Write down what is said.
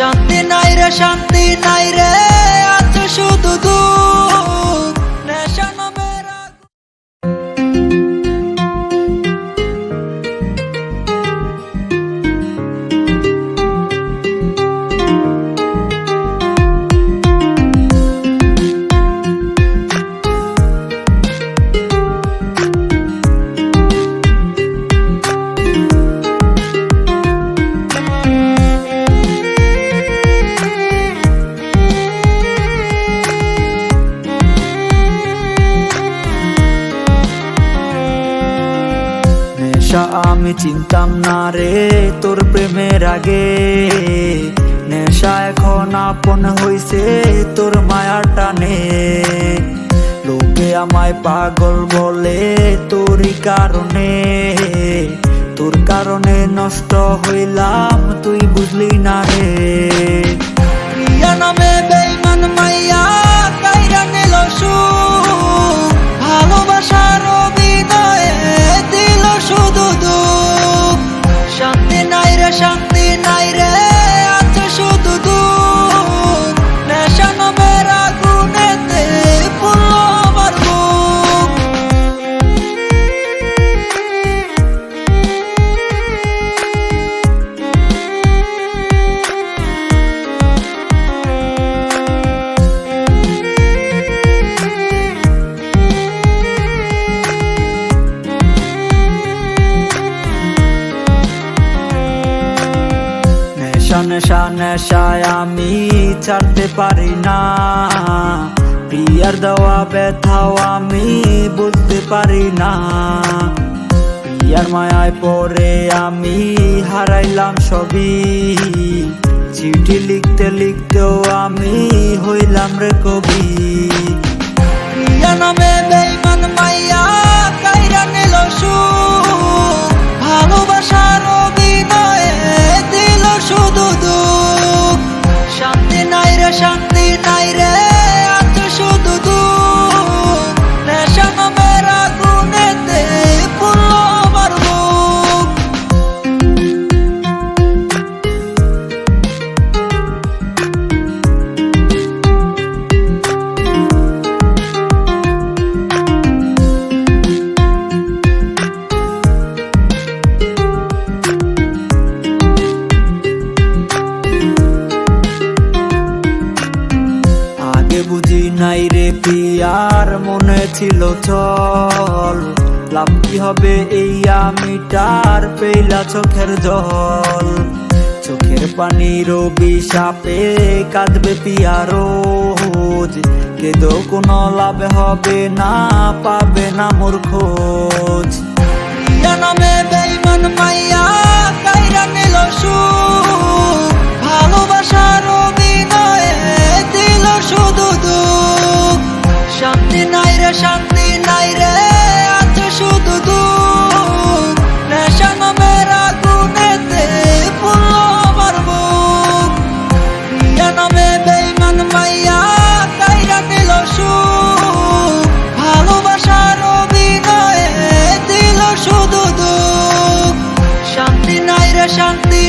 শান্তি নাই রে শান্তি নাই রে আছে শুধু নেশা আমি চিনতাম না রে, তোর প্রেমের আগে। নেশা এখন আপন হইছে, তোর মায়ার টানে লোকে আমায় পাগল বলে তোরই কারণে। তোর কারণে নষ্ট হইলাম, তুই বুঝলি না রে। শান্তি নাই রে। নেশা নেশা নেশায় আমি ছাড়তে পারি না। প্রিয়ার দেওয়া ব্যথাও আমি বুঝতে পারি না। প্রিয়ার মায়ায় পরে আমি হারাইলাম সবই। চিঠি লিখতে লিখতেও আমি হইলাম রে কবি। প্রিয়া নামে আগে বুঝি নাই রে পিয়ার, মনে ছিল চল লাভ কি হবে এই আমিটার পেলা চোখের জল। চোখের পানি রবি সাপে কাঁদবে পিয়া রোজ। কেদো কোনো লাভ হবে না, পাবে না মোর খোঁজ। নামে শান্তি নাই রে শান্তি